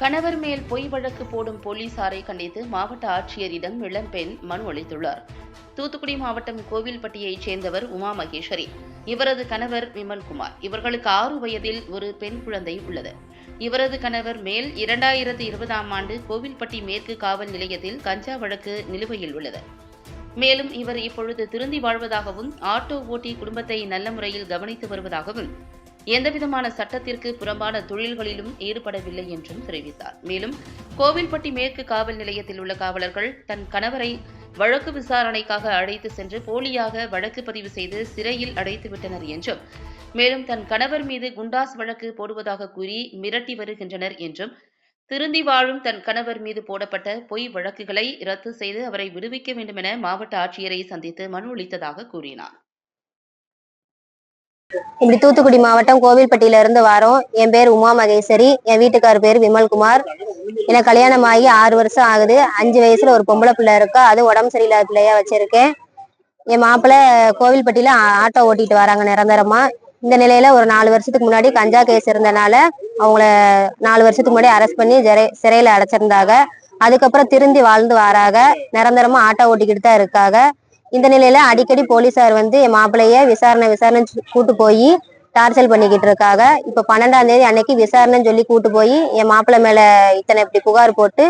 கணவர் மேல் பொய் வழக்கு போடும் போலீசாரை கண்டித்து மாவட்ட ஆட்சியரிடம் இளம்பெண் மனு அளித்துள்ளார். தூத்துக்குடி மாவட்டம் கோவில்பட்டியைச் சேர்ந்தவர் உமா மகேஸ்வரி. இவரது கணவர் விமல்குமார் இவர்களுக்கு ஆறு வயதில் ஒரு பெண் குழந்தை உள்ளது. இவரது கணவர் மேல் இரண்டாயிரத்து இருபதாம் ஆண்டு கோவில்பட்டி மேற்கு காவல் நிலையத்தில் கஞ்சா வழக்கு நிலுவையில் உள்ளது. மேலும் இவர் இப்பொழுது திருந்தி வாழ்வதாகவும் ஆட்டோ ஓட்டி குடும்பத்தை நல்ல முறையில் கவனித்து வருவதாகவும் எந்தவிதமான சட்டத்திற்கு புறம்பான தொழில்களிலும் ஈடுபடவில்லை என்றும் தெரிவித்தார். மேலும் கோவில்பட்டி மேற்கு காவல் நிலையத்தில் உள்ள காவலர்கள் தன் கணவரை வழக்கு விசாரணைக்காக அழைத்து சென்று போலியாக வழக்கு பதிவு செய்து சிறையில் அடைத்துவிட்டனர் என்றும் மேலும் தன் கணவர் மீது குண்டாஸ் வழக்கு போடுவதாக கூறி மிரட்டி வருகின்றனர் என்றும் திருந்தி வாழும் தன் கணவர் மீது போடப்பட்ட பொய் வழக்குகளை ரத்து செய்து அவரை விடுவிக்க வேண்டுமென மாவட்ட ஆட்சியரை சந்தித்து மனு அளித்ததாக கூறினார். இப்படி தூத்துக்குடி மாவட்டம் கோவில்பட்டியில இருந்து வரோம். என் பேர் உமா மகேஸ்வரி. என் வீட்டுக்கார் பேர் விமல்குமார். எனக்கு கல்யாணம் ஆகி ஆறு வருஷம் ஆகுது. அஞ்சு வயசுல ஒரு பொம்பளை பிள்ளை இருக்கா. அது உடம்பு சரியில்லாத பிள்ளையா வச்சிருக்கேன். என் மாப்பிள்ளை கோவில்பட்டியில ஆட்டோ ஓட்டிட்டு வராங்க நிரந்தரமா. இந்த நிலையில ஒரு நாலு வருஷத்துக்கு முன்னாடி கஞ்சா கேஸ் இருந்தனால அவங்கள நாலு வருஷத்துக்கு முன்னாடி அரெஸ்ட் பண்ணி சிறை- சிறையில அடைச்சிருந்தாங்க. அதுக்கப்புறம் திருந்தி வாழ்ந்து வராங்க நிரந்தரமா ஆட்டோ ஓட்டிக்கிட்டு தான் இருக்காங்க இந்த நிலையில அடிக்கடி போலீசார் வந்து என் மாப்பிள்ளைய விசாரணை விசாரணை கூட்டு போய் டார்ச்சல் பண்ணிக்கிட்டு இருக்காங்க. இப்ப பன்னெண்டாம் தேதி அன்னைக்கு விசாரணைன்னு சொல்லி கூட்டு போய் என் மாப்பிள்ளை மேல இத்தனை இப்படி புகார் போட்டு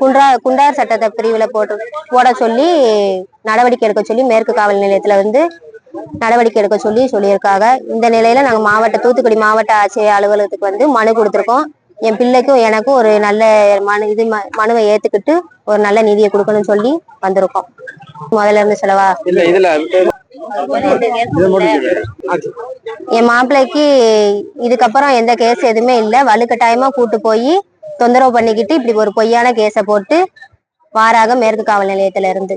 குன்றா குண்டார் சட்டத்தை பிரிவுல போட்டு போட சொல்லி நடவடிக்கை எடுக்க சொல்லி மேற்கு காவல் நிலையத்துல வந்து நடவடிக்கை எடுக்க சொல்லி சொல்லியிருக்காங்க. இந்த நிலையில நாங்க மாவட்ட தூத்துக்குடி மாவட்ட ஆட்சியர் அலுவலகத்துக்கு வந்து மனு கொடுத்துருக்கோம். என் பிள்ளைக்கும் எனக்கும் ஒரு நல்ல மனு இது ம- மனுவை ஏத்துக்கிட்டு ஒரு நல்ல நிதியை கொடுக்கணும்னு சொல்லி வந்திருக்கோம். முதல்ல இருந்து செலவா? என் மாப்பிள்ளைக்கு இதுக்கப்புறம் எந்த கேஸ் எதுவுமே இல்லை. வலுக்கட்டாயமா கூட்டு போய் தொந்தரவு பண்ணிக்கிட்டு இப்படி ஒரு பொய்யான கேஸை போட்டு வாராக மேற்கு காவல் நிலையத்துல இருந்து.